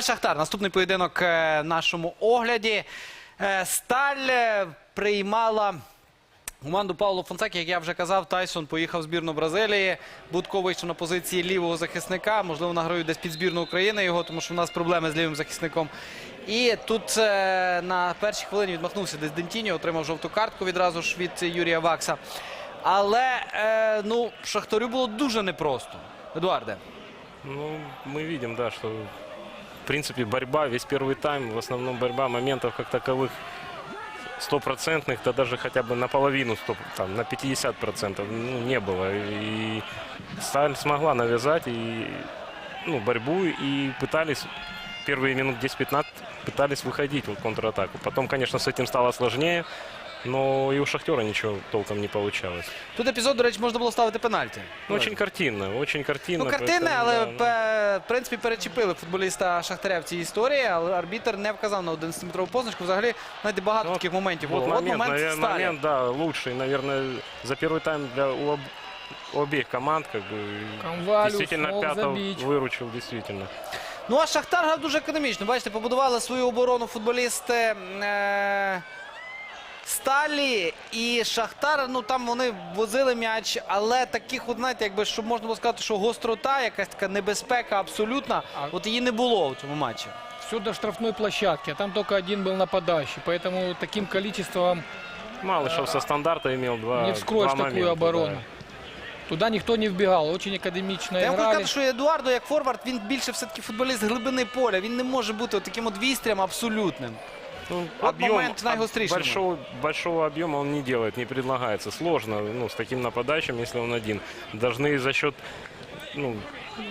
Сталь Шахтар. Наступний поєдинок е, в нашому огляді. Е, Сталь е, приймала команду Павло Фонсеки. Як я вже казав, Тайсон поїхав в збірну Бразилії. Будко вийшов на позиції лівого захисника. Можливо, награють десь під збірну України його, тому що в нас проблеми з лівим захисником. І тут на першій хвилині відмахнувся десь Дентіні, отримав жовту картку відразу ж від Юрія Вакса. Але ну, Шахтарю було дуже непросто. Едуарде. Ну, мы видим, да, что в принципе борьба, весь первый тайм, в основном борьба моментов как таковых стопроцентных, да даже хотя бы наполовину, стоп, там, на 50 процентов ну, не было. И Сталь смогла навязать и, ну, борьбу и пытались первые минут 10-15 пытались выходить в контратаку. Потом, конечно, с этим стало сложнее, но и у Шахтера ничего толком не получалось. Тут епізод, до речі, можна було ставити пенальті. Ну, очень картинно, очень картинно. Ну, картини, поэтому, але да, ну. пе- в принципі перечепили футболіста Шахтаря в цій історії, але арбітр не вказав на 11-метрову позначку. Взагалі, знаєте, багато Ну, таких моментів Вот було. От момент, момент навер- Сталі. момент, да, лучший, наверное, за первый тайм для у, об- у обеих команд, как бы, Камвалю действительно смог Пятов забить. выручил, действительно. Ну а Шахтар грав дуже економічно. Бачите, побудували свою оборону футболісти е- Сталі і Шахтар. Ну там вони возили м'яч, але таких, от, знаєте, якби щоб можна було сказати, що гострота, якась така небезпека абсолютна, А- от її не було в цьому матчі. Все до штрафной площадки, а там только один был нападающий. Поэтому таким количеством Малышев со стандарта имел два не вскроешь два такую момента, оборону. да. Туда никто не вбегал. Очень академично Та я хочу играли. сказати, що Едуардо як форвард, він більше все-таки футболіст з глибини поля. Він не може бути от таким от вістрям абсолютним. Ну, Вот момент наигострейший большого, большого объема он не делает, не предлагается. Сложно, ну, с таким нападающим, если он один. Должны за счет ну,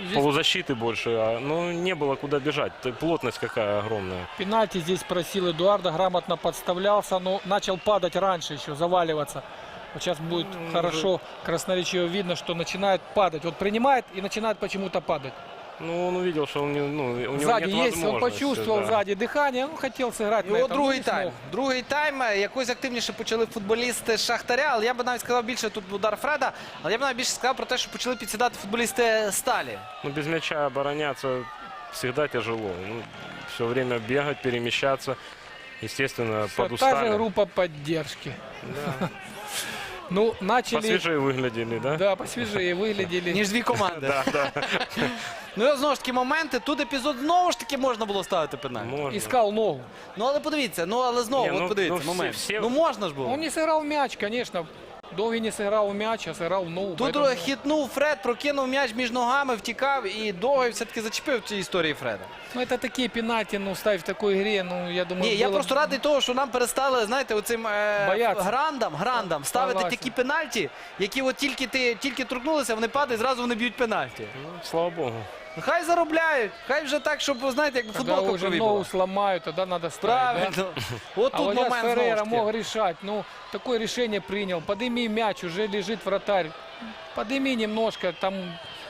Здесь полузащиты больше, а, ну, не было куда бежать. Плотность какая огромная. пенальти здесь просил Эдуарда, грамотно подставлялся, но начал падать раньше еще, заваливаться. Вот сейчас будет Ну, хорошо, красноречиво видно, что начинает падать. Вот принимает и начинает почему-то падать. Ну, он увидел, что он не, ну, у него Сзади нет есть, он возможности, почувствовал да. сзади дыхание, он хотел сыграть І на от этом, но другий не тайм. смог. Другий тайм. е, Якось активніше почали футболісти Шахтаря, але я би навіть сказав більше тут удар Фреда. Але я б навіть більше сказав про те, що почали підсідати футболісти Сталі. Ну, без мяча обороняться всегда тяжело. Ну, все время бегать, перемещаться. Естественно, Та же подустали. группа поддержки. Да. Ну, начали... Посвежее выглядели, да? Да, посвежее выглядели. Ніж дві команди. Да, да. Ну і от знову ж таки моменти. Тут епізод знову ж таки можна було ставити пенальті. Можно. Искал ногу. Ну але подивіться, ну але знову, Ні, от ну, подивіться, ну, всі- момент. всі- Ну можна ж було. Он не сыграл мяч, конечно. Довгий не сыграл мяч, а сыграл в ногу. Тут поэтому- хитнув Фред, прокинув м'яч між ногами, втікав і довгий все-таки зачепив в цій історії Фреда. Ну, это такие пенальти, ну, ставить в такой игре, ну, я думаю, Ні, я было- просто радий того, що нам перестали, знаєте, оцим е, Бояться. грандам, грандам ставити Согласен. такі пенальті, які от тільки ти тільки торкнулися, вони падають, зразу вони б'ють пенальті. Ну, слава богу. Хай заробляють, хай вже так, щоб знаєте, як Когда футболка уже крові ногу була. сломают, тогда надо ставить. да? Правильно. От А тут вот сейчас момент знову Феррейра ж таки. мог решать. Ну, такое решение принял. Подыми мяч, уже лежит вратарь. Подыми немножко, там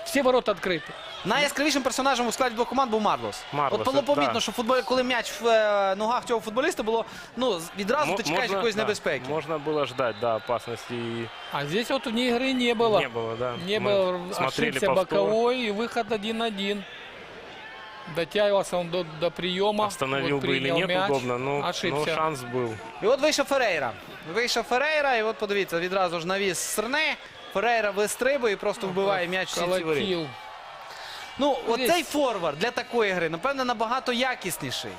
все ворота открыты. Найяскравішим персонажем у складі двох команд був Марлос. Марлос, От було да. помітно, що футбол, коли м'яч в е, ногах цього футболіста було, ну з- відразу Мо- ти чекаєш можно, якоїсь да, небезпеки. Можно было ждать, да, опасности. И А здесь вот ни игры не было. Не было, да. Не Мы было, смотрели ошибся повтор, боковой и выход один-один. Дотягивался он до, до приема. Остановил вот бы или принял нет, мяч, удобно, но, но ошибся. шанс был. І от вийшов Ферейра. Вийшов Ферейра, і от подивіться, відразу ж навіс з Серни. Ферейра вистрибує і просто вбиває м'яч в сітці воріт. Колотил. Ну, Здесь- оцей форвард для такої гри, напевно, набагато якісніший.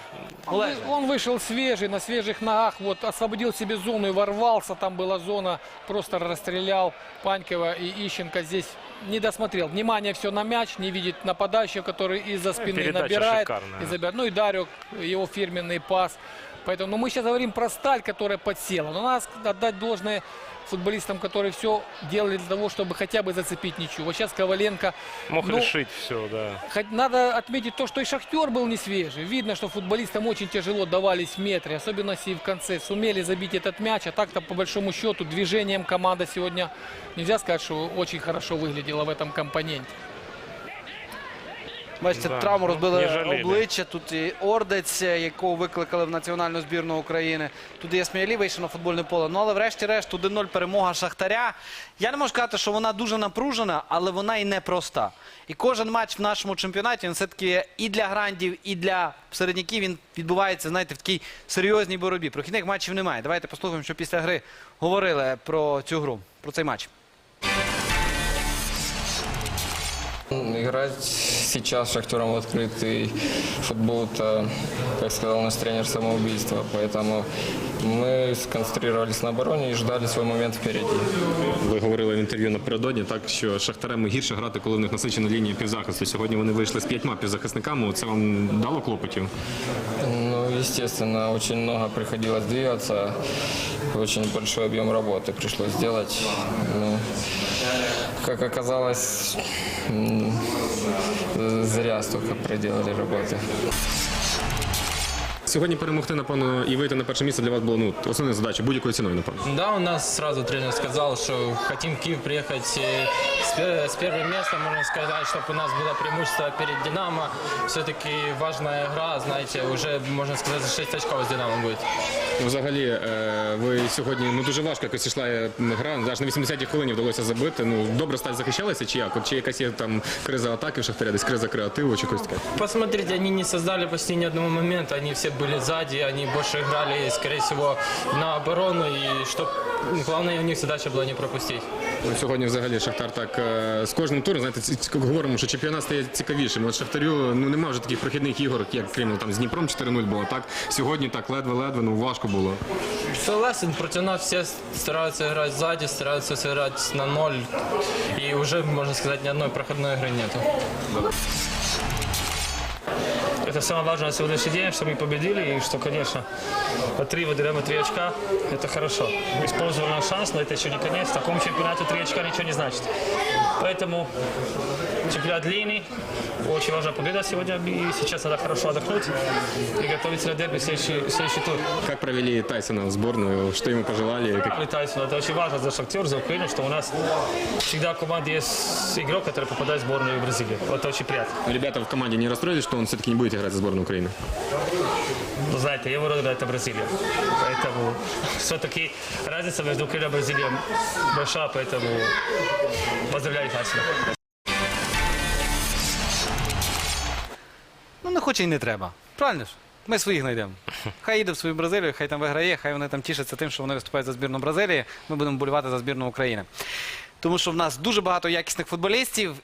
Он, Олеже. вы- он вышел свежий, на свежих ногах, вот освободил себе зону и ворвался. Там была зона, просто расстрелял Панькова и Ищенко здесь не досмотрел. Внимание все на мяч, не видит нападающего, который из-за спины передача набирает. шикарная. И забирает. Ну и Дарек, его фирменный пас. Поэтому ну, мы сейчас говорим про сталь, которая подсела. Но надо отдать должное футболистам, которые все делали для того, чтобы хотя бы зацепить ничью. Вот сейчас Коваленко Мог ну, решить все, да. Хоть надо отметить то, что и Шахтер был не свежий. Видно, что футболистам очень тяжело давались в метре, особенно если в конце сумели забить этот мяч. А так-то, по большому счету, движением команда сегодня нельзя сказать, что очень хорошо выглядела в этом компоненте. Бачите, Да, травму ну, розбили обличчя. Тут і Ордець, е, якого викликали в національну збірну України. Тут і Сміялі вийшов на футбольне поле. Ну але врешті-решт 1-0 перемога Шахтаря. Я не можу сказати, що вона дуже напружена, але вона і непроста. І кожен матч в нашому чемпіонаті він все-таки і для грандів, і для середняків він відбувається, знаєте, в такій серйозній боротьбі. Прохідних матчів немає. Давайте послухаємо, що після гри говорили про цю гру, про цей матч. Играть сейчас с Шахтером в открытый футбол, это, как сказал наш тренер, самоубийство. Поэтому мы сконцентрировались на обороне и ждали свой момент впереди. Ви говорили в інтерв'ю напередодні, так що Шахтарем гірше грати, коли в них насичена лінія півзахисту. Сьогодні вони вийшли з п'ятьма півзахисниками. Це вам дало клопотів? Ну, естественно, очень много приходилось двигаться. Очень большой объем работы пришлось сделать. Ну, как оказалось, м, зря столько проделали работы. Сьогодні перемогти, напевно, і вийти на перше місце для вас було ну основною задачею будь-якою ціною, напевно. Да, у нас сразу тренер сказал, что хотим в Киев приехать э, с, пе- с первым местом, можно сказать, чтобы у нас было преимущество перед Динамо. Все-таки важная игра, знаете, уже, можно сказать, за 6 очков с Динамо будет. Взагалі, е, ви сьогодні ну дуже важко якось йшла е, гра. Аж на 80-й хвилині вдалося забити. Ну добре стать захищалися, чи як? Чи якась є там криза атаки в Шахтаря, десь криза креативу, чи якось таке? Посмотрите, они не создали почти ни одного момента, они все были сзади, они больше играли, скорее всего, на оборону, и что главное у них задача была не пропустить. Ну, Сьогодні взагалі Шахтар так е, з кожним туром, знаєте, говоримо, що чемпіонат стає цікавішим. От Шахтарю ну немає вже таких прохідних ігор, як крім ну, там з Дніпром 4-0 було. Так сьогодні так ледве-ледве, ну важко було. Согласен, против нас все стараются играть сзади, стараются сыграть на ноль, и уже, можно сказать, ни одной проходной игры нету. Это самое важное на сегодняшний день, что мы победили, и что, конечно, три выиграем три очка, это хорошо. Использовали наш шанс, но это еще не конец. В таком чемпионате три очка ничего не значит. Поэтому чемпионат длинный, очень важна победа сегодня, и сейчас надо хорошо отдохнуть и готовиться на дерби в следующий, в следующий тур. Как провели Тайсона в сборную, что ему пожелали? Как- Тайсону. Это очень важно за Шахтер, за Украину, что у нас всегда в команде есть игрок, который попадает в сборную Бразилии. Это очень приятно. Ребята в команде не расстроились, что он все-таки не будет играть за сборную Украины? Ну, знаете, его родина это Бразилия. Поэтому все-таки разница между Украиной и Бразилией большая, поэтому поздравляю Тайсона. Ну, не хоче і не треба. Правильно ж? Ми своїх знайдемо. Хай їде в свою Бразилію, хай там виграє, хай вони там тішаться тим, що вони виступають за збірну Бразилії. Ми будемо болювати за збірну України. Тому що в нас дуже багато якісних футболістів.